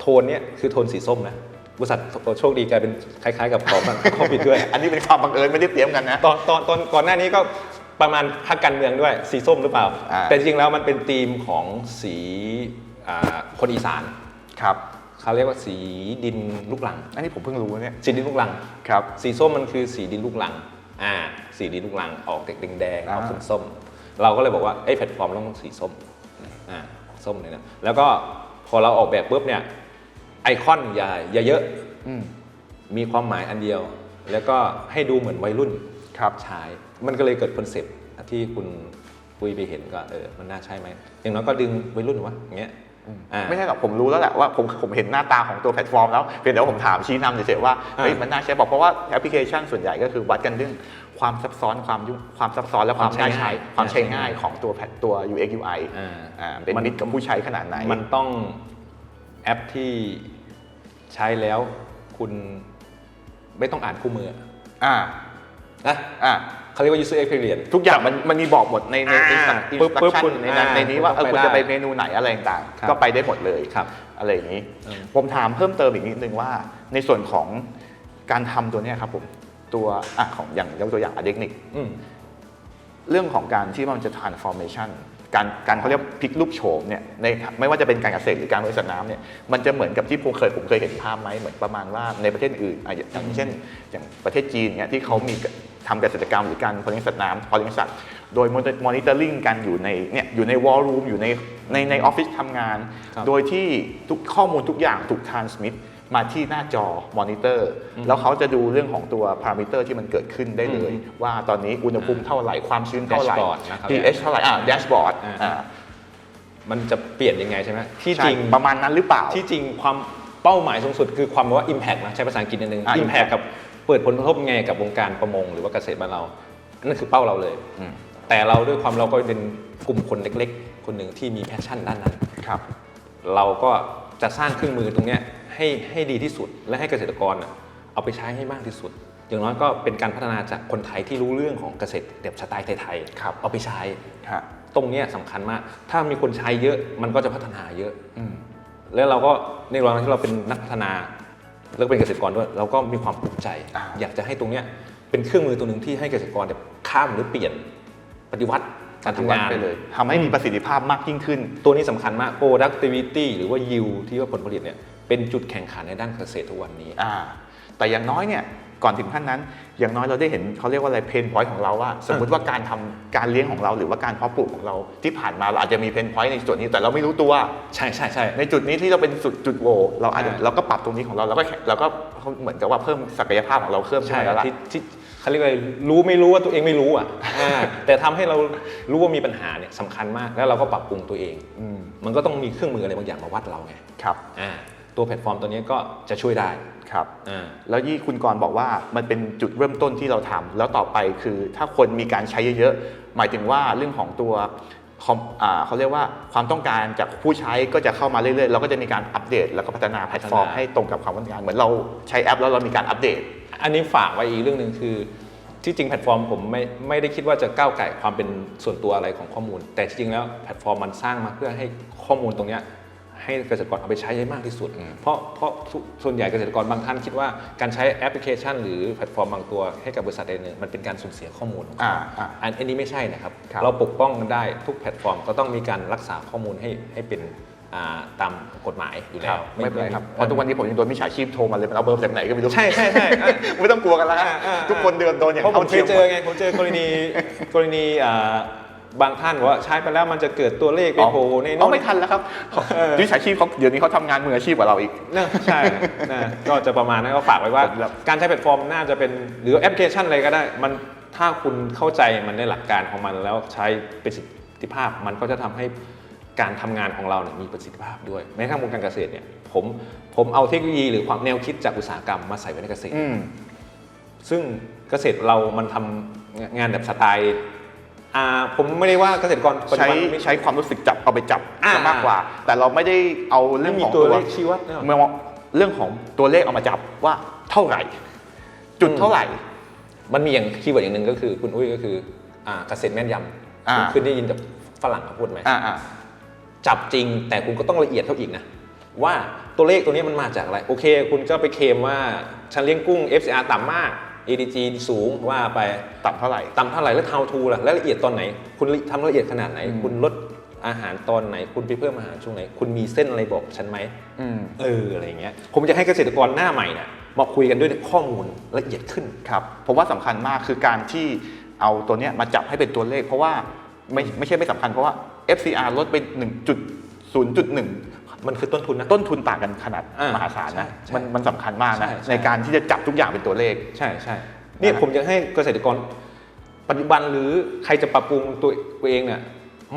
[SPEAKER 3] โทนเนี้ยคือโทนสีส้มนะ บริษัทโชคดีกลายเป็นคล้ายๆ กับของโควิดด้วย
[SPEAKER 1] อันนี้เป็นความบังเอิญไม่ได้เตรียมกันนะ
[SPEAKER 3] ตอนตอนตอนก่อนหน้านี้ก็ประมาณพักการเมืองด้วยสีส้มหรือเปล่า
[SPEAKER 1] อ่า
[SPEAKER 3] แต่จริงๆแล้วมันเป็นธีมของสีอ่าคนอีสาน
[SPEAKER 1] ครับ
[SPEAKER 3] เขาเรียกว่าสีดินลูกหลัง
[SPEAKER 1] อันนี้ผมเพิ่งรู้เนี่ย
[SPEAKER 3] สีดินลูกหลัง
[SPEAKER 1] ครับ
[SPEAKER 3] สีส้มมันคือสีดินลูกหลัง อ่า สีดินลูกหลังออกแดงแดงๆ
[SPEAKER 1] อ่า
[SPEAKER 3] ออกส้มๆเราก็เลยบอกว่าไอ้ยแพลตฟอร์มต้องสีส้ม อ่า ส้มเลยนะ แล้วก็พอเราออกแบบปุ๊บเนี่ย ไอคอนอย่าอย่าเยอะ
[SPEAKER 1] อืม
[SPEAKER 3] มีความหมายอันเดียว แล้วก็ให้ดูเหมือนวัยรุ่น
[SPEAKER 1] ครับ
[SPEAKER 3] ใช้ มันก็เลยเกิดคอนเซปต์ที่คุณคุยไปเห็นก็เออ มันน่าใช่ไหม อย่างน้อยก็ดึงวัยรุ่นวะอย่างเงี้ยอ่า
[SPEAKER 1] ไม่ใช่หรอกผมรู้แล้วแหละว่าผมผมเห็นหน้าตาของตัวแพลตฟอร์มแล้วเพียงแต่ว่าผมถามชี้นำเฉยๆว่าเฮ้ย
[SPEAKER 3] อ่ามั
[SPEAKER 1] มันน่าใช้บอกเพราะว่าแอปพลิเคชันส่วนใหญ่ก็คือวัดกันเรื่องความซับซ้อนความยุ่งความซับซ้อนและความ
[SPEAKER 3] ความใช้
[SPEAKER 1] น่าใช้
[SPEAKER 3] ง่าย
[SPEAKER 1] ความใช้ง่ายของตัวแพลตตัว UX UI
[SPEAKER 3] อ่า
[SPEAKER 1] อ่าเป็น
[SPEAKER 3] มัน
[SPEAKER 1] มิตรกับผู้ใช้ขนาดไหน
[SPEAKER 3] มันต้อง แอปที่ใช้แล้วคุณไม่ต้องอ่านคู่มือ
[SPEAKER 1] อ่า
[SPEAKER 3] นะ
[SPEAKER 1] อ่า
[SPEAKER 3] เขาเรียกว่า user experience
[SPEAKER 1] ทุกอย่างมันมันมีบอกหมดในใน
[SPEAKER 3] อ่า
[SPEAKER 1] อิน
[SPEAKER 3] ปึ๊บ
[SPEAKER 1] สตรั
[SPEAKER 3] ปึ๊
[SPEAKER 1] ค
[SPEAKER 3] บ
[SPEAKER 1] ชั่น
[SPEAKER 3] คุณ
[SPEAKER 1] ในนั้น
[SPEAKER 3] อ่า
[SPEAKER 1] ในนี้ว่าเออ
[SPEAKER 3] คุ
[SPEAKER 1] คุณ
[SPEAKER 3] ณ
[SPEAKER 1] จะไป
[SPEAKER 3] ไปได้
[SPEAKER 1] เมนูไหนอะไรต่าง
[SPEAKER 3] ครับ
[SPEAKER 1] ๆก็ไปได้หมดเลย
[SPEAKER 3] ครับ
[SPEAKER 1] อะไรอย่างนี้
[SPEAKER 3] อืม
[SPEAKER 1] ผมถามเพิ่มเติมอีกนิดนึงว่า ในส่วนของการทำตัวเนี้ยครับผมตัวอะของอย่างยกตัวอย่างอเดกนิก
[SPEAKER 3] อืม
[SPEAKER 1] เรื่องของการที่มันจะ transformation การการเขาเรียกพลิกรูปโฉมเนี่ยในไม่ว่าจะเป็นการเกษตรหรือการบริษัทน้ำเนี่ยมันจะเหมือนกับที่ผมเคยผมเคยเห็นภาพไหมเหมือนประมาณว่าในประเทศอื่นอะอย่างเช่น อย่างประเทศจีนเนี่ยที่เขามีทำเกษตรกรรมหรือการเพาะเลี้ยงสัตว์น้ำเพาะเลี้ยงสัตว์โดยมอนิเตอร์ลิงกันอยู่ในเนี่ยอยู่ในวอลลุ่มอยู่ในในในออฟฟิศทำงาน
[SPEAKER 3] ครับ
[SPEAKER 1] โดยที่ทุกข้อมูลทุกอย่างถูก transmit มาที่หน้าจอมอนิเตอร์ แล้วเขาจะดูเรื่องของตัวพารามิเตอร์ที่มันเกิดขึ้นได้เลย ว่าตอนนี้อุณหภูมิเท่าไหร่ความชื้นเท่าไหร่
[SPEAKER 3] Dashboard นะครับ
[SPEAKER 1] pH เท่าไหร่อ่าแดชบอร์ด
[SPEAKER 3] อ่า
[SPEAKER 1] อ่า
[SPEAKER 3] มันจะเปลี่ยนยังไงใช่ไหมที่
[SPEAKER 1] ใช่
[SPEAKER 3] จริง
[SPEAKER 1] ประมาณนั้นหรือเปล่า
[SPEAKER 3] ที่จริงความเป้าหมายสูงสุดคือความว่า impact นะใช้ภาษาอังกฤษนิดนึง
[SPEAKER 1] อ่า
[SPEAKER 3] impact
[SPEAKER 1] impact
[SPEAKER 3] กับเปิดผลกระทบยังไงกับวงการประมงหรือว่าเกษตรบ้านเรา นั่นคือเป้าเราเลย
[SPEAKER 1] อืม
[SPEAKER 3] แต่เราด้วยความเราก็เป็นกลุ่มคนเล็ก ๆ คนหนึ่งที่มีแพชชั่นด้านนั้น
[SPEAKER 1] ครับ
[SPEAKER 3] เราก็จะสร้างเครื่องมือตรงเนี้ย ให้ให้ดีที่สุด และให้เกษตรกรน่ะเอาไปใช้ให้มากที่สุด อย่างน้อยก็เป็นการพัฒนาจากคนไทยที่รู้เรื่องของเกษตรแบบสไตล์ไทยๆ
[SPEAKER 1] ครับ
[SPEAKER 3] เอาไปใช้
[SPEAKER 1] ฮะ
[SPEAKER 3] ตรงเนี้ยสำคัญมาก ถ้ามีคนใช้เยอะมันก็จะพัฒนาเยอะ
[SPEAKER 1] อืม
[SPEAKER 3] แล้วเราก็ในระหว่างที่เราเป็นนักพัฒนาแล้วก็เป็นเกษตรกรด้วย เราก็มีความภูมิใจ
[SPEAKER 1] อ่า
[SPEAKER 3] อยากจะให้ตรงเนี้ยเป็นเครื่องมือตัวหนึ่งที่ให้เกษตรกรเนี่ยข้ามหรือเปลี่ยนปฏิวัติการทำงาน
[SPEAKER 1] ไปเลยทำให้มีประสิทธิภาพมากยิ่งขึ้น
[SPEAKER 3] ตัวนี้สำคัญมาก productivity หรือว่า yield ที่ว่าผลผลิตเนี่ย เป็นจุดแข่งขันในด้านเกษตรทุกวันนี้
[SPEAKER 1] อ่าแต่อย่างน้อยเนี่ยก่อนถึงขั้นนั้น อย่างน้อยเราได้เห็นเขาเรียกว่าอะไรเพนพอยต์ของเราว่า สมมติว่าการทำการเลี้ยงของเราหรือว่าการเพาะปลูกของเราที่ผ่านมาเราอาจจะมีเพนพอยต์ในส่วนนี้แต่เราไม่รู้ตัว
[SPEAKER 3] ใช่ใช่ใช่
[SPEAKER 1] ในจุดนี้ที่เราเป็นจุดจุดโหวเราอาจจะ
[SPEAKER 3] อ่า
[SPEAKER 1] เราก็ปรับตรงนี้ของเราเราก็แข่งเราก็เหมือนกับว่าเพิ่มศักยภาพของเราเพิ่มขึ้น
[SPEAKER 3] ใช่
[SPEAKER 1] มาแล้วล่ะ
[SPEAKER 3] ที่ที่เขาเรียกว่ารู้ไม่รู้ว่าตัวเองไม่รู้อะอ่าแต่ทำให้เรารู้ว่ามีปัญหาเนี่ยสำคัญมากแล้วเราก็ปรับปรุงตัวเอง
[SPEAKER 1] อืม
[SPEAKER 3] มันก็ต้องมีเครื่องมืออะไรบางอย่างมาวัดเราไง
[SPEAKER 1] ครับ
[SPEAKER 3] อ่า ตัวแพลตฟอร์มตัวนี้ก็จะช่วยได้
[SPEAKER 1] ครับ
[SPEAKER 3] อ่า
[SPEAKER 1] แล้วยี่คุณกรณ์บอกว่ามันเป็นจุดเริ่มต้นที่เราทำแล้วต่อไปคือถ้าคนมีการใช้เยอะๆ หมายถึงว่าเรื่องของตัวคอมอ่าเขาเรียกว่าความต้องการจากผู้ใช้ก็จะเข้ามาเรื่อยๆ เราก็จะมีการอัปเดต แล้วก็พัฒนาแพลตฟอร์ม
[SPEAKER 3] พัฒนา
[SPEAKER 1] ให้ตรงกับความต้องการ เหมือนเราใช้แอปแล้วเรามีการอัปเดต
[SPEAKER 3] อันนี้ฝากไว้อีกเรื่องหนึ่งคือ ที่จริงแพลตฟอร์มผมไม่ไม่ได้คิดว่าจะก้าวไก่ความเป็นส่วนตัวอะไรของข้อมูล แต่จริงๆแล้วแพลตฟอร์มมันสร้างมาเพื่อให้ข้อมูลตรงเนี้ย ให้เกษตรกรเอาไปใช้ให้มากที่สุด เพราะเพราะส่ส่วนใหญ่เกษตรกรบางท่านคิดว่าการใช้แอปพลิเคชัน หรือแพลตฟอร์มบางตัวให้กับบริษัทใดหนึ่งมันเป็นการสูญเสียข้อมูลของเขา
[SPEAKER 1] อ่าอ่า
[SPEAKER 3] อันอันนี้ไม่ใช่นะครับ
[SPEAKER 1] ครับ
[SPEAKER 3] เราปกป้องกันได้ทุกแพลตฟอร์มก็ต้องมีการรักษาข้อมูลให้ให้เป็นอ่าตามกฎหมายอยู่
[SPEAKER 1] ค
[SPEAKER 3] แล้
[SPEAKER 1] รั
[SPEAKER 3] ว
[SPEAKER 1] บไม่เป็นไรครับเพราะทุกวันนี้ผมยังโดนมิจฉาชีพโทรมาเลยมันเอาเบอร์จากไหนก็ไม่รู้
[SPEAKER 3] ใช่ใช่ใช่อะ
[SPEAKER 1] ไม่ต้องกลัวกันแล้วครับ
[SPEAKER 3] อ่าอ่า
[SPEAKER 1] ทุกคนเดือนโดนอย่าง
[SPEAKER 3] เพราะผม
[SPEAKER 1] เท่า
[SPEAKER 3] เค
[SPEAKER 1] เที
[SPEAKER 3] ย
[SPEAKER 1] ยม
[SPEAKER 3] เจอไงผมเจอกรณีกรณีอ่า บางท่านบอกว่าใช้ไปแล้วมันจะเกิดตัวเลขไปโผล่ใน
[SPEAKER 1] อ๋
[SPEAKER 3] โน้
[SPEAKER 1] อนไม่ทันแล้วครับ
[SPEAKER 3] เออ
[SPEAKER 1] มิจฉาชีพเขาเดี๋ยวนี้เขาทำงานมืออาชีพกว่าเราอีก
[SPEAKER 3] นะใช่นะก็จะประมาณนั้นก็ฝากไว้ว่า
[SPEAKER 1] ครับ
[SPEAKER 3] การใช้แพลตฟอร์มน่าจะเป็นหรือแอปพลิเคชันอะไรก็ได้ มันถ้าคุณเข้าใจมันในหลักการของมันแล้วใช้ประสิทธิภาพมันก็จะทำให้การทำงานของเราเนี่ยมีประสิทธิภาพด้วยแม้กระทั่งวงการเกษตรเนี่ยผมผมเอาเทคโนโลยีหรือความแนวคิดจากอุตสาหกรรมมาใส่ไว้ในเกษตร
[SPEAKER 1] อืม
[SPEAKER 3] ซึ่งเกษตรเรามันทำงานแบบสไตล์ อ่าผมไม่ได้ว่าเกษตรกรปัจจุ
[SPEAKER 1] ใช้
[SPEAKER 3] บันไม่
[SPEAKER 1] ใช้ความรู้สึกจับเอาไปจับ
[SPEAKER 3] อ่า
[SPEAKER 1] ซะมากกว่า แต่เราไม่ได้เอาเรื่อง
[SPEAKER 3] ไม่มี
[SPEAKER 1] ของ
[SPEAKER 3] ตัว
[SPEAKER 1] ตัว
[SPEAKER 3] เลขชี้วัดเนี่ย
[SPEAKER 1] เมื่อเรื่องของตัวเลขเอามาจับว่าเท่าไหร่ จุด
[SPEAKER 3] อืม
[SPEAKER 1] เท่าไหร่
[SPEAKER 3] มันมีอย่างคีย์เวิร์ดอย่างหนึ่งก็คือคุณอุ้ยก็คืออ่าเกษตรแม่นยำ
[SPEAKER 1] อ่า
[SPEAKER 3] คุณเคยได้ยินจากฝรั่งเขาพูดไหม
[SPEAKER 1] อ่าอ่า
[SPEAKER 3] จับจริงแต่คุณก็ต้องละเอียดเท่าอีกนะ ว่าตัวเลขตัวนี้มันมาจากอะไร โอเค คุณก็ไปเคลมว่า ฉันเลี้ยงกุ้ง FCR ต่ำมาก ADG สูงว่าไป
[SPEAKER 1] ต่ำเท่าไหร่
[SPEAKER 3] ต่ำเท่าไหร่แล้ว how to ล่ะแล้วละเอียดตอนไหน คุณทำละเอียดขนาดไหน
[SPEAKER 1] อืม
[SPEAKER 3] คุณลดอาหารตอนไหน คุณไปเพิ่มอาหารช่วงไหน คุณมีเส้นอะไรบอกฉันไหม
[SPEAKER 1] อืม
[SPEAKER 3] เอออะไรอย่างเงี้ยผมจะให้เกษตรกรหน้าใหม่เนี่ยมาคุยกันด้วยข้อมูลละเอียดขึ้น
[SPEAKER 1] ครับผมว่าสำคัญมากคือการที่เอาตัวเนี้ยมาจับให้เป็นตัวเลข เพราะว่าไม่ไม่ใช่ไม่สำคัญเพราะว่า FCR ลดไป1.0.1
[SPEAKER 3] มันคือต้นทุนนะ
[SPEAKER 1] ต้นทุนต่างกันขนาด
[SPEAKER 3] อ่าม
[SPEAKER 1] หาศาลนะ
[SPEAKER 3] ใช่ใช่
[SPEAKER 1] มันมันสำคัญมากนะ
[SPEAKER 3] ใช่ใช่
[SPEAKER 1] ในการที่จะจับทุกอย่างเป็นตัวเลข
[SPEAKER 3] ใช่ใช่เนี่ย
[SPEAKER 1] นะ
[SPEAKER 3] ผมจะให้เกษตรกรปัจจุบันหรือใครจะปรับปรุงตัวตัวเองเนี่ย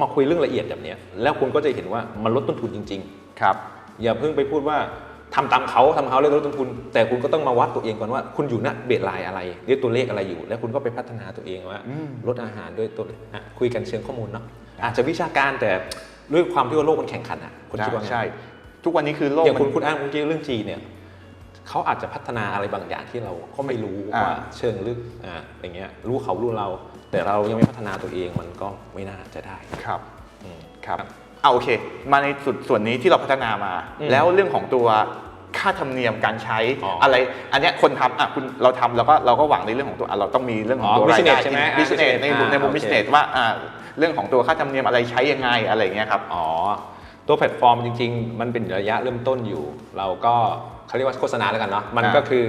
[SPEAKER 3] มาคุยเรื่องละเอียดแบบเนี้ยแล้วคุณก็จะเห็นว่ามันลดต้นทุนจริง
[SPEAKER 1] ครับ
[SPEAKER 3] ๆอย่าเพิ่งไปพูดว่าทำตามเขาทำเขาเลยลดต้นทุน แต่คุณก็ต้องมาวัดตัวเองก่อนว่า คุณอยู่ณเบสไลน์อะไรหรือตัวเลขอะไรอยู่ แล้วคุณก็ไปพัฒนาตัวเองว่า
[SPEAKER 1] อืม
[SPEAKER 3] ลดอาหารด้วยตัวอะคุยกันเชิงข้อมูลเนาะอาจจะวิชาการแต่ ด้วยความที่ว่าโลกมันแข่งขันอะคุณคิดว่าไง
[SPEAKER 1] ใช่ ทุกวันนี้คือโลก
[SPEAKER 3] อย่างคุณ
[SPEAKER 1] มัน
[SPEAKER 3] คุณอ้างเมื่อกี้เรื่องจีนเนี่ยเขาอาจจะพัฒนาอะไรบางอย่างที่เราก็ไม่รู้
[SPEAKER 1] อ่า
[SPEAKER 3] ว่าเชิงลึกอ่าอย่างเงี้ยรู้เขารู้เรา แต่เรายังไม่พัฒนาตัวเองมันก็ไม่น่าจะได้
[SPEAKER 1] ครับ
[SPEAKER 3] อืม
[SPEAKER 1] ครับเอาโอเค มาในส่วนส่วนนี้ที่เราพัฒนามา
[SPEAKER 3] อืม
[SPEAKER 1] แล้วเรื่องของตัว ค่าธรรมเนียมการใช้
[SPEAKER 3] อ๋ออ
[SPEAKER 1] อะไร อันเนี้ยคนทำอะคุณเราทำแล้วก็เราก็หวังในเรื่องของตัวอะเราต้องมีเรื่องของ
[SPEAKER 3] อ๋อ
[SPEAKER 1] ตัวรายได้
[SPEAKER 3] business ใช่ไหมอ่า
[SPEAKER 1] บิสเนส
[SPEAKER 3] business
[SPEAKER 1] ในมุมในมุม
[SPEAKER 3] อ่า
[SPEAKER 1] บิสเนส
[SPEAKER 3] โอเค
[SPEAKER 1] ว่าอ่าเรื่องของตัวค่าธรรมเนียมอะไรใช้ยังไงอะไรอย่างเงี้ยครับ
[SPEAKER 3] อ๋อ ตัวแพลตฟอร์มจริง ๆ มันเป็นระยะเริ่มต้นอยู่ เราก็เขาเรียกว่าโฆษณาแล้วกันเนาะมัน
[SPEAKER 1] อ่า
[SPEAKER 3] ก็คือ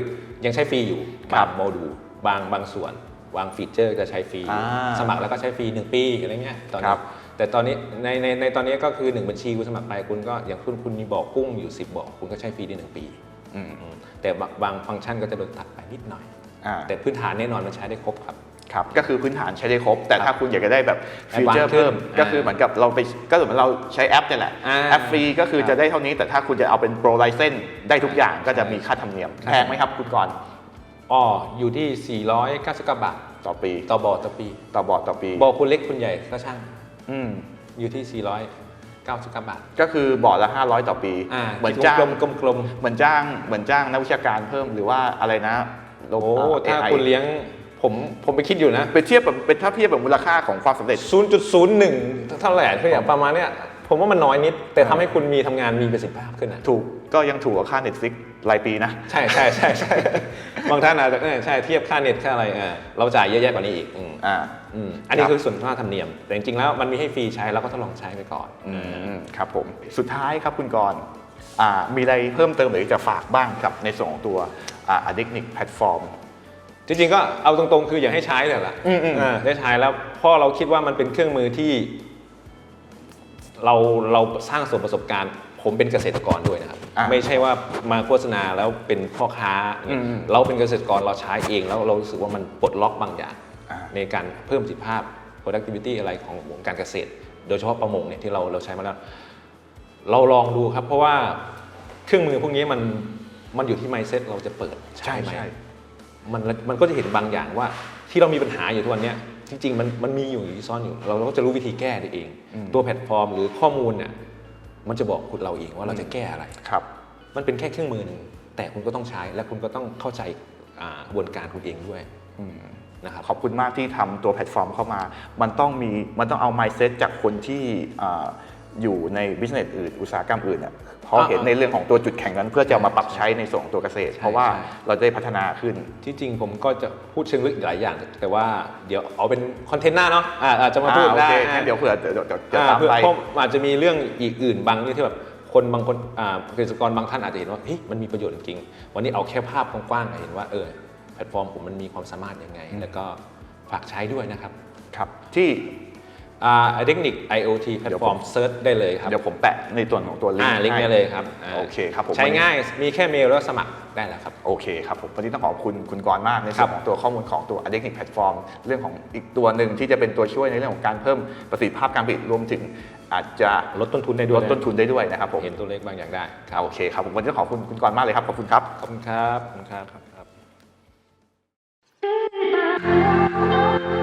[SPEAKER 3] ยังใช้ฟรีอยู่
[SPEAKER 1] ครับาบ
[SPEAKER 3] งโมดูลบางบางส่วน บางฟีเจอร์จะใช้ฟรี
[SPEAKER 1] อ่า
[SPEAKER 3] สมัครแล้วก็ใช้ฟรี 1 ปีอะไรเงี้ยตอน
[SPEAKER 1] ครั
[SPEAKER 3] นี้
[SPEAKER 1] บ
[SPEAKER 3] แต่ตอนนี้ในในในตอนนี้ก็คือ 1 บัญชีคุณสมัครไปคุณก็อย่างคุณคุณมีบ่อกุ้งอยู่ 10บ่อคุณก็ใช้ฟรีได้หนึ่งปี
[SPEAKER 1] อืม
[SPEAKER 3] อืมแต่บางบางฟังก์ชันก็จะโดนตัดไปนิดหน่อย
[SPEAKER 1] อ่า
[SPEAKER 3] แต่พื้นฐานแน่นอนมันใช้ได้ครบครับ
[SPEAKER 1] ครับก็คือพื้นฐานใช้ได้ครบ แต่ถ้าคุณอยากจะได้แบบฟีเจอร์
[SPEAKER 3] Advanced
[SPEAKER 1] เพิ่ม
[SPEAKER 3] ขึ้น
[SPEAKER 1] ก็คือเหมือนกับเราไปก็เหมือนเราใช้แอปเนี่ยแหละ
[SPEAKER 3] อ่า
[SPEAKER 1] แอปฟรีก็คือ
[SPEAKER 3] ครับ
[SPEAKER 1] จะได้เท่านี้แต่ถ้าคุณจะเอาเป็นโปรไลเซนได้ทุกอย่างก็จะ
[SPEAKER 3] ใช่
[SPEAKER 1] มีค่าธรรมเนียม
[SPEAKER 3] ใช่
[SPEAKER 1] แพงไหมครับคุณกรณ์
[SPEAKER 3] อ๋ออยู่ที่ 499 บาท
[SPEAKER 1] ต่อปี
[SPEAKER 3] ต่อบ่อต่อปี
[SPEAKER 1] ต่อบอร์ดต่อปี
[SPEAKER 3] บ่อคุณเล็กคุณใหญ่ก็ช่าง
[SPEAKER 1] อืม
[SPEAKER 3] อยู่ที่ 499 บาท
[SPEAKER 1] ก็คือบอร์ดละ 500 ต่อปี
[SPEAKER 3] อ่า
[SPEAKER 1] เหมือนจ้าง
[SPEAKER 3] กลมกลมกลม
[SPEAKER 1] เหมือนจ้างเหมือนจ้างนักวิชาการเพิ่มหรือว่าอะไรนะโล
[SPEAKER 3] โอ้
[SPEAKER 1] เอ่อ
[SPEAKER 3] ถ้า
[SPEAKER 1] AI
[SPEAKER 3] คุณเลี้ยงผมผมไปคิดอยู่นะ
[SPEAKER 1] ไปเทียบแบบเป็นถ้าเทียบแบบมูลค่าของความสำเร็จ
[SPEAKER 3] 0.01 เท่าไหร่คืออย่างประมาณเนี้ย ผมว่ามันน้อยนิด แต่ทำให้คุณมีทำงานมีประสิทธิภาพขึ้นอะ
[SPEAKER 1] ถูกก็ยังถูกกว่าค่า Netflix รายปีนะ
[SPEAKER 3] ใช่ใช่ใช่ใช่บางท่านอาจจะเออใช่เทียบค่าเน็ตค่าอะไรเออเราจ่ายเยอะแยะกว่านี้อีกอืม
[SPEAKER 1] อ่า
[SPEAKER 3] อืมอันนี้
[SPEAKER 1] ครับ
[SPEAKER 3] คือส่วนค่าธรรมเนียม แต่จริงๆแล้วมันมีให้ฟรีใช้เราก็ทดลองใช้ไปก่อน
[SPEAKER 1] อืมครับผมสุดท้ายครับคุณกรณ์อ่ามีอะไรเพิ่มเติมหรือจะฝากบ้างกับในส่วนของตัวอ่า Addict แพลตฟอร์ม
[SPEAKER 3] จริงๆก็เอาตรงๆ คืออย่าให้ใช้เลยล่ะ
[SPEAKER 1] อืมอืม
[SPEAKER 3] เออได้ใช้แล้วเพราะเราคิดว่ามันเป็นเครื่องมือที่ เราเราสร้างส่วนประสบการณ์ ผมเป็นเกษตรกรด้วยนะครับ
[SPEAKER 1] อ่า
[SPEAKER 3] ไม่ใช่ว่ามาโฆษณาแล้วเป็นพ่อค้า
[SPEAKER 1] อืมอืม
[SPEAKER 3] เราเป็นเกษตรกรเราใช้เองแล้วเรารู้สึกว่ามันปลดล็อกบางอย่าง
[SPEAKER 1] อ่า
[SPEAKER 3] ในการเพิ่มประสิทธิภาพ productivity อะไรของวงการเกษตร โดยเฉพาะประมงเนี่ยที่เราเราใช้มาแล้ว เราลองดูครับ เพราะว่าเครื่องมือพวกนี้มันมันอยู่ที่ mindset เราจะเปิดใช่ไหม มันมันก็จะเห็นบางอย่างว่าที่เรามีปัญหาอยู่ทุกวันเนี้ย จริงๆ มันมันมีอยู่อยู่ซ่อนอยู่ เราเราก็จะรู้วิธีแก้ได้เอง
[SPEAKER 1] อืม
[SPEAKER 3] ตัวแพลตฟอร์มหรือข้อมูลเนี่ยมันจะบอกคุณเราเองว่าเราจะแก้อะไร
[SPEAKER 1] ครับ
[SPEAKER 3] มันเป็นแค่เครื่องมือหนึ่งแต่คุณก็ต้องใช้และคุณก็ต้องเข้าใจอ่ากระบวนการคุณเองด้วย
[SPEAKER 1] อืม
[SPEAKER 3] นะครับ
[SPEAKER 1] ขอบคุณมากที่ทำตัวแพลตฟอร์มเข้ามา มันต้องมี มันต้องเอา mindset จากคนที่อ่า อยู่ใน business อื่นอุตสาหกรรมอื่นเนี่ยเพราะ
[SPEAKER 3] อ่า
[SPEAKER 1] เห็นในเรื่องของตัวจุดแข่งนั้น เพื่อจะเอามาปรับใช้ในส่วนของตัวเกษตร
[SPEAKER 3] ใช่
[SPEAKER 1] เพราะว่า
[SPEAKER 3] ใช่
[SPEAKER 1] เราจะได้พัฒนาขึ้น
[SPEAKER 3] ที่จริงผมก็จะพูดเชิงลึกอีกหลายอย่าง แต่ว่าเดี๋ยวเอาเป็นคอนเทนต์หน้าเนาะอ่าอาจจะมาพูด
[SPEAKER 1] อ่าโอ
[SPEAKER 3] ได้
[SPEAKER 1] เค
[SPEAKER 3] อ่า
[SPEAKER 1] งั้นเดี๋ยวเผื่อเดี๋ยวเดี๋ยวเดี๋ยว
[SPEAKER 3] อ่า
[SPEAKER 1] ตาม
[SPEAKER 3] เพื่อ
[SPEAKER 1] ไป
[SPEAKER 3] เพราะอาจจะมีเรื่องอีกอื่นบางเรื่องที่แบบคนบางคนอ่าเกษตรกรบางท่านอาจจะเห็นว่าเฮ้ยมันมีประโยชน์จริงๆวันนี้เอาแค่ภาพกว้างๆเห็นว่าเออแพลตฟอร์มผมมันมีความสามารถยังไง แล้วก็ฝากใช้ด้วยนะครับ
[SPEAKER 1] ครับที่
[SPEAKER 3] อ่า เทคนิค IoT แพลตฟอร์มเซิร์ชได้เลยครับ
[SPEAKER 1] เดี๋ยวผมแปะในตัวของตัวลิง
[SPEAKER 3] อ่า
[SPEAKER 1] ก์
[SPEAKER 3] ลิงก์
[SPEAKER 1] ให้
[SPEAKER 3] ได้เลยครับา
[SPEAKER 1] โอเคครับผม
[SPEAKER 3] ใช้ง่ายมีแค่เมลแล้วสมัครได้แล้วครับ
[SPEAKER 1] โอเคครับผมวันนี้ต้องขอบคุณคุณกรณ์มากใน
[SPEAKER 3] ครั
[SPEAKER 1] ส่วน
[SPEAKER 3] บ
[SPEAKER 1] ของตัวข้อมูลของตัว a d e c t i c Platform เรื่องของอีกตัวหนึ่งที่จะเป็นตัวช่วยในเรื่องของการเพิ่มประสิทธิภาพการผลิตรวมถึงอาจจะ
[SPEAKER 3] ลดต้นทุนได้ด้วย
[SPEAKER 1] ลดต้นทุนได้ด้วยนะครับผม
[SPEAKER 3] เห็นตัวเลขบางอย่างได้
[SPEAKER 1] โอเคครับผมวันนี้ต้องขอบคุณคุณกรณ์มากเลยครับขอบคุณครับ
[SPEAKER 3] ขอบคุณครับขอบคุณครับ